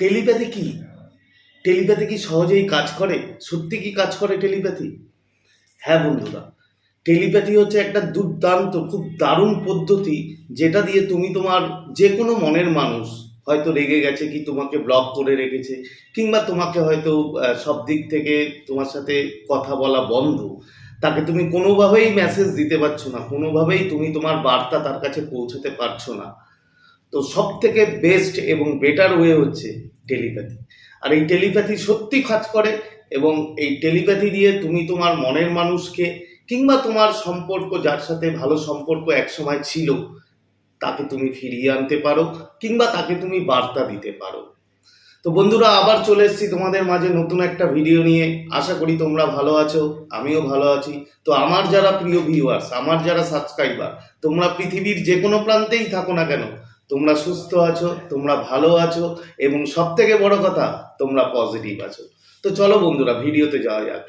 Telepathy কি? Telepathy কি সহজেই কাজ করে? সত্যি কি কাজ করে টেলিপ্যাথি? হ্যাঁ বন্ধুরা, টেলিপ্যাথি হচ্ছে একটা দুর্দান্ত, খুব দারুণ পদ্ধতি যেটা দিয়ে তুমি তোমার যে কোনো মনের মানুষ হয়তো রেগে গেছে কি তোমাকে ব্লক করে রেখেছে, কিংবা তোমাকে হয়তো সব দিক থেকে তোমার সাথে কথা বলা বন্ধ। তাকে তুমি কোনোভাবেই মেসেজ দিতে পারছ না, কোনোভাবেই তুমি তোমার বার্তা তার কাছে পৌঁছাতে পারছ না। তো সব থেকে বেস্ট এবং বেটার ওয়ে হচ্ছে টেলিপ্যাথি আর এই টেলিপ্যাথি সত্যি কাজ করে এবং এই টেলিপ্যাথি দিয়ে তুমি তোমার মনের মানুষকে কিংবা তোমার সম্পর্ক যার সাথে ভালো সম্পর্ক একসময় ছিল, তাকে তুমি ফিরিয়ে আনতে পারো কিংবা তাকে তুমি বার্তা দিতে পারো। তো বন্ধুরা, আবার চলে এসেছি তোমাদের মাঝে নতুন একটা ভিডিও নিয়ে। আশা করি তোমরা ভালো আছো, আমিও ভালো আছি। তো আমার যারা প্রিয় ভিউয়ার্স আমার যারা সাবস্ক্রাইবার তোমরা পৃথিবীর যে কোনো প্রান্তেই থাকো না কেন তোমরা সুস্থ আছো, তোমরা ভালো আছো, এবং সব থেকে বড় কথা, তোমরা পজিটিভ আছো। তো চলো বন্ধুরা, ভিডিওতে যাওয়া যাক।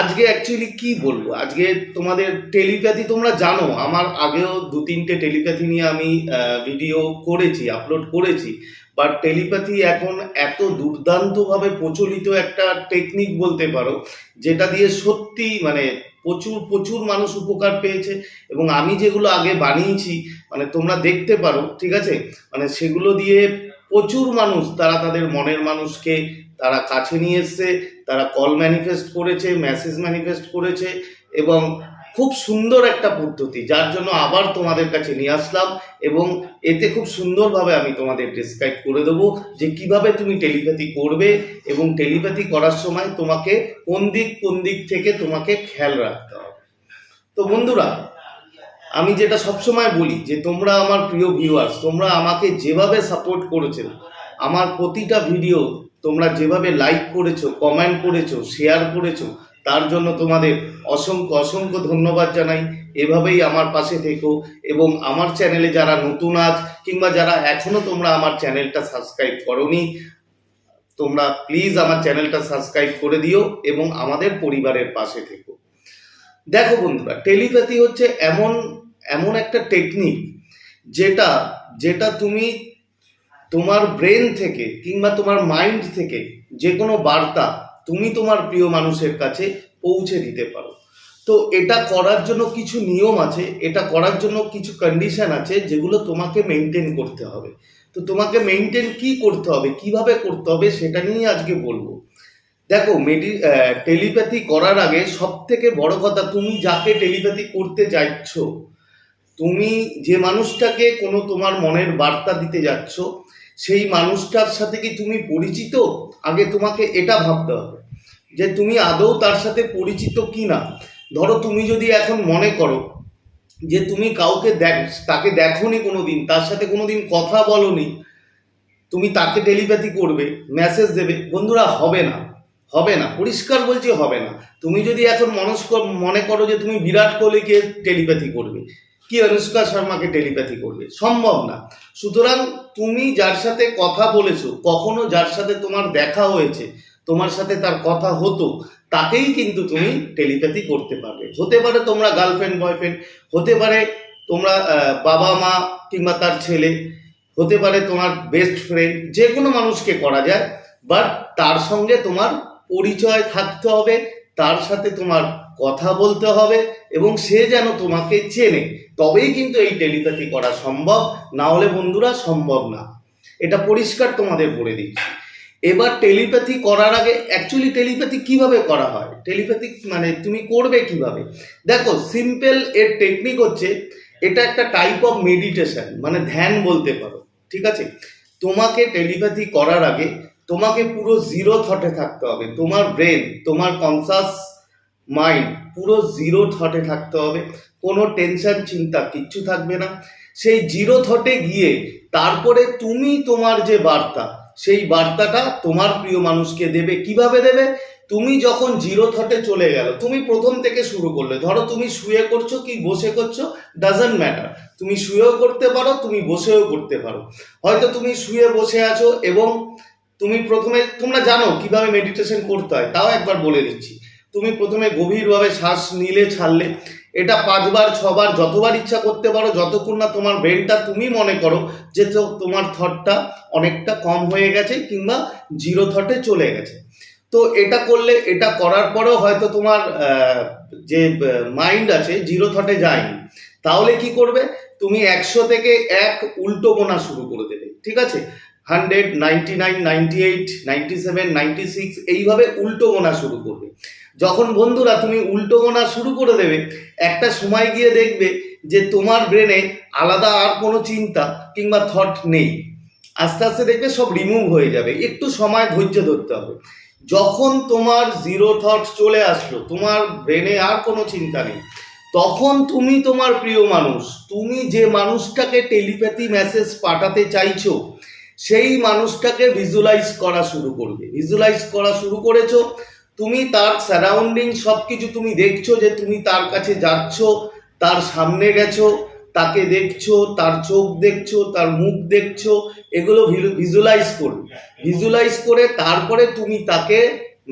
আজকে অ্যাকচুয়ালি কি বলব? আজকে তোমাদের টেলিপ্যাথি তোমরা জানো। আমার আগেও দু তিনটে টেলিপ্যাথি নিয়ে আমি ভিডিও করেছি আপলোড করেছি। বাট টেলিপ্যাথি এখন এত দুর্দান্তভাবে প্রচলিত একটা টেকনিক বলতে পারো, যেটা দিয়ে সত্যি মানে প্রচুর প্রচুর মানুষ উপকার পেয়েছে এবং আমি যেগুলো আগে বানিয়েছি মানে তোমরা দেখতে পারো, ঠিক আছে? মানে সেগুলো দিয়ে প্রচুর মানুষ তারা তাদের মনের মানুষকে তারা কাছে নিয়ে এসছে, তারা কল ম্যানিফেস্ট করেছে, মেসেজ ম্যানিফেস্ট করেছে এবং খুব সুন্দর একটা পদ্ধতি, যার জন্য আবার তোমাদের কাছে নিয়ে আসলাম এবং এতে খুব সুন্দরভাবে আমি তোমাদের ডিসক্রাইব করে দেবো যে কীভাবে তুমি টেলিপ্যাথি করবে এবং টেলিপ্যাথি করার সময় তোমাকে কোন দিক কোন দিক থেকে তোমাকে খেয়াল রাখতে হবে। তো বন্ধুরা, আমি যেটা সবসময় বলি যে তোমরা আমার প্রিয় ভিউয়ার্স তোমরা আমাকে যেভাবে সাপোর্ট করেছ, আমার প্রতিটা ভিডিও তোমরা যেভাবে লাইক করেছ কমেন্ট করেছ শেয়ার করেছ তার জন্য তোমাদের অসংখ্য অসংখ্য ধন্যবাদ জানাই। এভাবেই আমার পাশে থেকো এবং আমার চ্যানেলে যারা নতুন আজ কিংবা যারা এখনও তোমরা আমার চ্যানেলটা সাবস্ক্রাইব করনি, তোমরা প্লিজ আমার চ্যানেলটা সাবস্ক্রাইব করে দিও এবং আমাদের পরিবারের পাশে থেকো। দেখো বন্ধুরা টেলিপ্যাথি হচ্ছে এমন এমন একটা টেকনিক যেটা যেটা তুমি তোমার ব্রেন থেকে কিংবা তোমার মাইন্ড থেকে যে কোনো বার্তা তুমি তোমার প্রিয় মানুষের কাছে পৌঁছে দিতে পারো। তো এটা করার জন্য কিছু নিয়ম আছে, এটা করার জন্য কিছু কন্ডিশন আছে যেগুলো তোমাকে মেনটেন করতে হবে। তো তোমাকে মেনটেন কি করতে হবে, কীভাবে করতে হবে সেটা নিয়ে আজকে বলব। দেখো মেডি টেলিপ্যাথি করার আগে সব থেকে বড় কথা, তুমি যাকে টেলিপ্যাথি করতে যাচ্ছ, তুমি যে মানুষটাকে কোনো তোমার মনের বার্তা দিতে যাচ্ছ, সেই মানুষটার সাথে কি তুমি পরিচিত? আগে তোমাকে এটা ভাবতে হবে। যে তুমি আদৌ তার সাথে পরিচিত কি না ধরো তুমি যদি এখন মনে করো যে তুমি কাউকে দেখ, তাকে দেখোনি কোনো দিন তার সাথে কোনো দিন কথা বলনি, তুমি তাকে টেলিপ্যাথি করবে মেসেজ দেবে, বন্ধুরা হবে না হবে না, পরিষ্কার বলছি হবে না। তুমি যদি এখন মনস্ক, মনে করো যে তুমি বিরাট কোহলিকে টেলিপ্যাথি করবে, কি অনুষ্কা শর্মাকে টেলিপ্যাথি করবে, সম্ভব না। সুতরাং তুমি যার সাথে কথা বলেছ, কখনো যার সাথে তোমার দেখা হয়েছে তোমার সাথে তার কথা হতো তাকেই কিন্তু তুমি টেলিপ্যাথি করতে পারবে। হতে পারে তোমরা গার্লফ্রেন্ড বয়ফ্রেন্ড হতে পারে তোমরা বাবা, মা কিংবা তার ছেলে, হতে পারে তোমার বেস্ট ফ্রেন্ড যে কোনো মানুষকে করা যায় বাট তার সঙ্গে তোমার পরিচয় থাকতে হবে, তার সাথে তোমার কথা বলতে হবে, এবং সে যেন তোমাকে চেনে। তবেই কিন্তু এই টেলিপ্যাথি করা সম্ভব, না হলে বন্ধুরা সম্ভব না। এটা পরিষ্কার তোমাদের বলে দিচ্ছি। এবার টেলিপ্যাথি করার আগে অ্যাকচুয়ালি টেলিপ্যাথি কীভাবে করা হয়? টেলিপ্যাথি মানে তুমি করবে কীভাবে? দেখো সিম্পল এর টেকনিক হচ্ছে এটা একটা টাইপ অফ মেডিটেশন মানে ধ্যান বলতে পারো, ঠিক আছে? তোমাকে টেলিপ্যাথি করার আগে তোমাকে পুরো জিরো থটে থাকতে হবে, তোমার ব্রেন তোমার কনসাস মাইন্ড পুরো জিরো থটে থাকতে হবে, কোনো টেনশন চিন্তা কিচ্ছু থাকবে না। সেই জিরো থটে গিয়ে তারপরে তুমি তোমার যে বার্তা সেই বার্তাটা তোমার প্রিয় মানুষকে দেবে, কীভাবে দেবে? তুমি যখন জিরো থটে চলে গেল, তুমি প্রথম থেকে শুরু করলে, ধরো তুমি শুয়ে করছ কি বসে করছ ডাজন্ট ম্যাটার তুমি শুয়েও করতে পারো, তুমি বসেও করতে পারো। হয়তো তুমি শুয়ে বসে আছো এবং তুমি প্রথমে, তোমরা জানো কীভাবে মেডিটেশন করতে হয়, তাও একবার বলে দিচ্ছি। তুমি প্রথমে গভীরভাবে শ্বাস নিলে, ছাড়লে এটা পাঁচবার, ছবার, যতবার ইচ্ছা করতে পারো, যতক্ষণ না তোমার ব্রেনটা তুমি মনে করো যে তোমার থটটা অনেকটা কম হয়ে গেছে কিংবা জিরো থটে চলে গেছে। তো এটা করলে, এটা করার পরেও হয়তো তোমার যে মাইন্ড আছে জিরো থটে যায়নি। তাহলে কি করবে? তুমি একশো থেকে এক উল্টো গোনা শুরু করে দেবে, ঠিক আছে? Hundred, ninety nine, ninety eight, ninety seven, ninety six, এইভাবে উল্টো গোনা শুরু করবে। যখন বন্ধুরা তুমি উল্টো গোনা শুরু করে দেবে, একটা সময় গিয়ে দেখবে যে তোমার ব্রেনে আলাদা আর কোনো চিন্তা কিংবা থট নেই। আস্তে আস্তে দেখবে সব রিমুভ হয়ে যাবে। একটু সময় ধৈর্য ধরতে হবে। যখন তোমার জিরো থট চলে আসলো, তোমার ব্রেনে আর কোনো চিন্তা নেই, তখন তুমি তোমার প্রিয় মানুষ, তুমি যে মানুষটাকে টেলিপ্যাথি মেসেজ পাঠাতে চাইছো সেই মানুষটাকে ভিজুয়ালাইজ করা শুরু করবে। ভিজুয়ালাইজ করা শুরু করেছ, তুমি তার সারাউন্ডিং সব কিছু তুমি দেখছ যে তুমি তার কাছে যাচ্ছ, তার সামনে গেছো, তাকে দেখছ, তার চোখ দেখছ, তার মুখ দেখছ, এগুলো ভিজুয়ালাইজ করবে। ভিজুয়ালাইজ করে তারপরে তুমি তাকে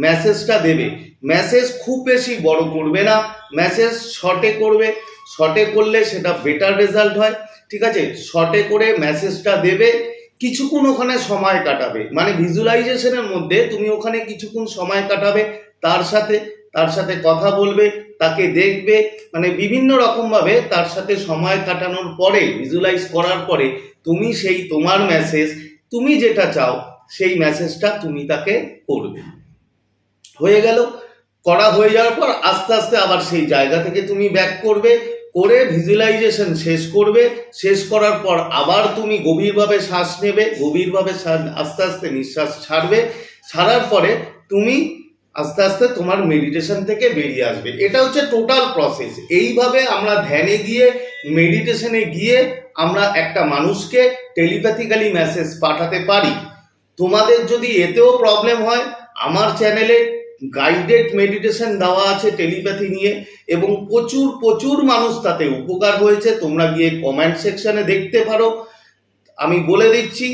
মেসেজটা দেবে। মেসেজ খুব বেশি বড় করবে না মেসেজ শর্টে করবে। শর্টে করলে সেটা বেটার রেজাল্ট হয়, ঠিক আছে? শর্টে করে মেসেজটা দেবে কিছুক্ষণ ওখানে সময় কাটাবে। মানে ভিজুয়ালাইজেশনের মধ্যে তুমি ওখানে কিছুক্ষণ সময় কাটাবে, তার সাথে তার সাথে কথা বলবে, তাকে দেখবে মানে বিভিন্ন রকমভাবে তার সাথে সময় কাটানোর পরে ভিজুয়ালাইজ করার পরে তুমি সেই তোমার মেসেজ তুমি যেটা চাও, সেই মেসেজটা তুমি তাকে করবে। হয়ে গেল, করা হয়ে যাওয়ার পর আস্তে আস্তে আবার সেই জায়গা থেকে তুমি ব্যাক করবে করে ভিজুয়ালাইজেশন শেষ করবে, শেষ করার পর আবার তুমি গভীরভাবে শ্বাস নেবে, গভীরভাবে আস্তে আস্তে নিঃশ্বাস ছাড়বে, ছাড়ার পরে তুমি আস্তে আস্তে তোমার মেডিটেশন থেকে বেরিয়ে আসবে। এটা হচ্ছে টোটাল প্রসেস এইভাবে আমরা ধ্যানে গিয়ে মেডিটেশনে গিয়ে আমরা একটা মানুষকে টেলিপ্যাথিক্যালি মেসেজ পাঠাতে পারি। তোমাদের যদি এতেও প্রবলেম হয়, আমার চ্যানেলে গাইডেড মেডিটেশন দেওয়া আছে টেলিপ্যাথি নিয়ে এবং প্রচুর প্রচুর মানুষ তাতে উপকার হয়েছে। তোমরা গিয়ে কমেন্ট সেকশনে দেখতে পারো। আমি বলে দিচ্ছি,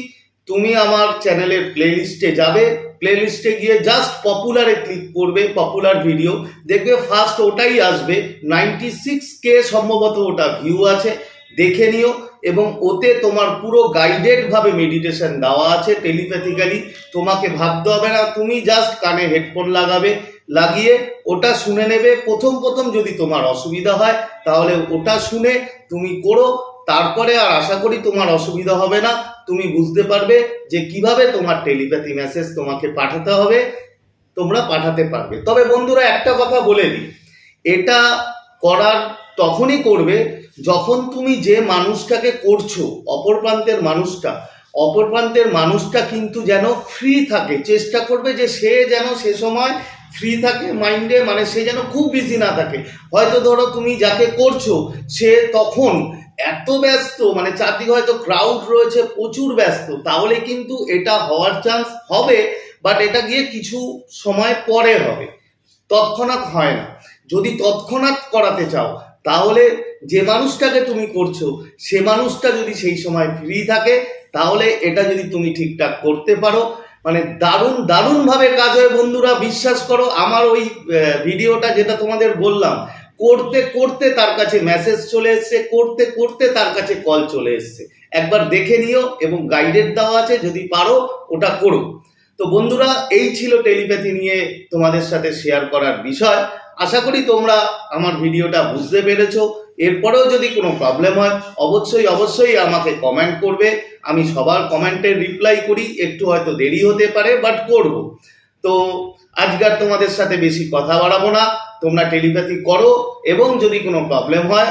তুমি আমার চ্যানেলের প্লেলিস্টে যাবে। প্লেলিস্টে গিয়ে জাস্ট পপুলারে ক্লিক করবে পপুলার ভিডিও দেখবে ফার্স্ট ওটাই আসবে। নাইনটি সিক্স কে সম্ভবত ওটা ভিউ আছে। দেখে নিও এবং ওতে তোমার পুরো গাইডেডভাবে মেডিটেশন দেওয়া আছে টেলিপ্যাথিক্যালি তোমাকে ভাবতে হবে না, তুমি জাস্ট কানে হেডফোন লাগাবে, লাগিয়ে ওটা শুনে নেবে। প্রথম প্রথম যদি তোমার অসুবিধা হয়, তাহলে ওটা শুনে তুমি করো। তারপরে আর আশা করি তোমার অসুবিধা হবে না। তুমি বুঝতে পারবে যে কীভাবে তোমার টেলিপ্যাথি মেসেজ তোমাকে পাঠাতে হবে, তোমরা পাঠাতে পারবে। তবে বন্ধুরা একটা কথা বলে দিই এটা করার তখনই করবে যখন তুমি যে মানুষটাকে করছ, অপর প্রান্তের মানুষটা, অপর প্রান্তের মানুষটা কিন্তু যেন ফ্রি থাকে। চেষ্টা করবে যে সে যেন সে সময় ফ্রি থাকে মাইন্ডে মানে সে যেন খুব বিজি না থাকে। হয়তো ধরো তুমি যাকে করছ, সে তখন এত ব্যস্ত মানে চারদিকে হয়তো ক্রাউড রয়েছে, প্রচুর ব্যস্ত, তাহলে কিন্তু এটা হওয়ার চান্স হবে বাট এটা গিয়ে কিছু সময় পরে হবে। তৎক্ষণাৎ হয় না। যদি তৎক্ষণাৎ করাতে চাও, তাহলে যে মানুষটাকে তুমি করছ, সে মানুষটা যদি সেই সময় ফ্রি থাকে, তাহলে এটা যদি তুমি ঠিকঠাক করতে পারো। মানে দারুণ, দারুণভাবে কাজ হয়। বন্ধুরা, বিশ্বাস করো, আমার ওই ভিডিওটা যেটা তোমাদের বললাম, করতে করতে তার কাছে মেসেজ চলে এসছে, করতে করতে তার কাছে কল চলে এসছে। একবার দেখে নিও এবং গাইডেড দেওয়া আছে, যদি পারো, ওটা করো। তো বন্ধুরা, এই ছিল টেলিপ্যাথি নিয়ে তোমাদের সাথে শেয়ার করার বিষয়। আশা করি তোমরা আমার ভিডিওটা বুঝতে পেরেছ। এরপরেও যদি কোনো প্রবলেম হয়, অবশ্যই অবশ্যই আমাকে কমেন্ট করবে। আমি সবার কমেন্টের রিপ্লাই করি। একটু হয়তো দেরি হতে পারে বাট করব। তো আজকার তোমাদের সাথে বেশি কথা বাড়াবো না। তোমরা টেলিপ্যাথি করো, এবং যদি কোনো প্রবলেম হয়